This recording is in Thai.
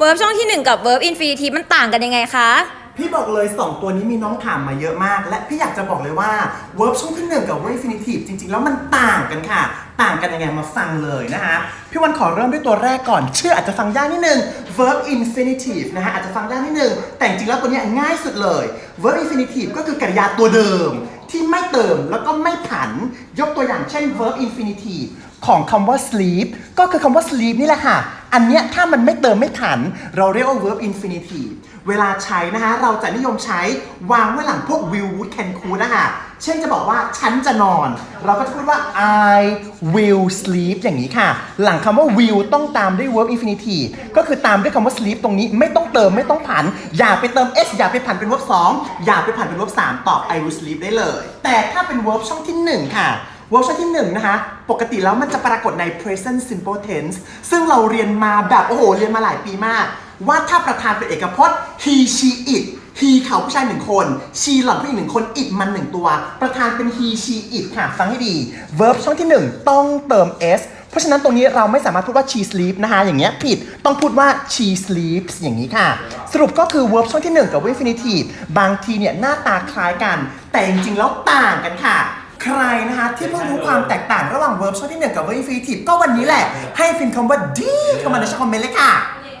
verb ช่องที่1กับ verb infinitive มันต่างกันยังไงคะ พี่บอกเลย 2 ตัวนี้มีน้องถามมาเยอะมาก และพี่อยากจะบอกเลยว่า verb ช่องที่1กับ verb infinitive จริง ๆ แล้วมันต่างกันค่ะ ต่างกันยังไงมาฟังเลยนะคะ พี่วันขอเริ่มด้วยตัวแรกก่อน ชื่ออาจจะฟังยากนิดนึง verb infinitive นะฮะอาจจะฟังยากนิดนึง แต่จริงๆแล้วตัวเนี้ยง่ายสุดเลย verb infinitive ก็คือกริยาตัวเดิม ที่ไม่เติมแล้วก็ไม่ผัน ยกตัวอย่างเช่น verb infinitive ของคำว่า sleep ก็คือคำว่า sleep นี่แหละค่ะ อันเนี้ยถ้ามันไม่เติมไม่ผัน เราเรียกว่า verb infinitive เวลาใช้นะคะเราจะนิยมใช้วางไว้หลังพวก will would can could นะคะเช่นจะบอกว่าฉันจะนอน เราก็จะพูดว่า I will sleep อย่างนี้ค่ะ หลังคำว่า will ต้องตามด้วย verb infinitive ก็คือตามด้วยคำว่า sleep ตรงนี้ไม่ต้องเติมไม่ต้องผัน อย่าไปเติม s อย่าไปผันเป็น verb 2 อย่าไปผันเป็น verb 3 ตอบ I will sleep ได้เลย แต่ถ้าเป็น verb ช่องที่ 1 ค่ะ เวอร์ชันที่1นะคะ ปกติแล้วมันจะปรากฏใน present simple tense ซึ่งเราเรียนมาแบบ โอ้โห เรียนมาหลายปีมาก ว่าถ้าประธานเป็นเอกพจน์ he she it he เขาผู้ชายหนึ่งคน she หล่อนผู้หญิงหนึ่งคน it มันหนึ่งตัว ประธานเป็น he she it ค่ะ ฟังให้ดี verb ช่องที่ 1 ต้องเติม s เพราะฉะนั้นตรงนี้เราไม่สามารถพูดว่า she sleep นะคะ อย่างเงี้ยผิดต้องพูดว่า she sleeps อย่างนี้ค่ะ สรุปก็คือ verb ช่องที่ 1 กับ infinitive บางทีเนี่ยหน้าตาคล้ายกัน แต่จริงๆแล้วต่างกันค่ะ ใครนะคะที่เพิ่งรู้ความแตกต่างระหว่าง verb ช่องที่ 1 กับ verb infinitive ก็วันนี้แหละ ให้พิมพ์คำว่า D เข้ามาในช่องคอมเมนต์เลยค่ะ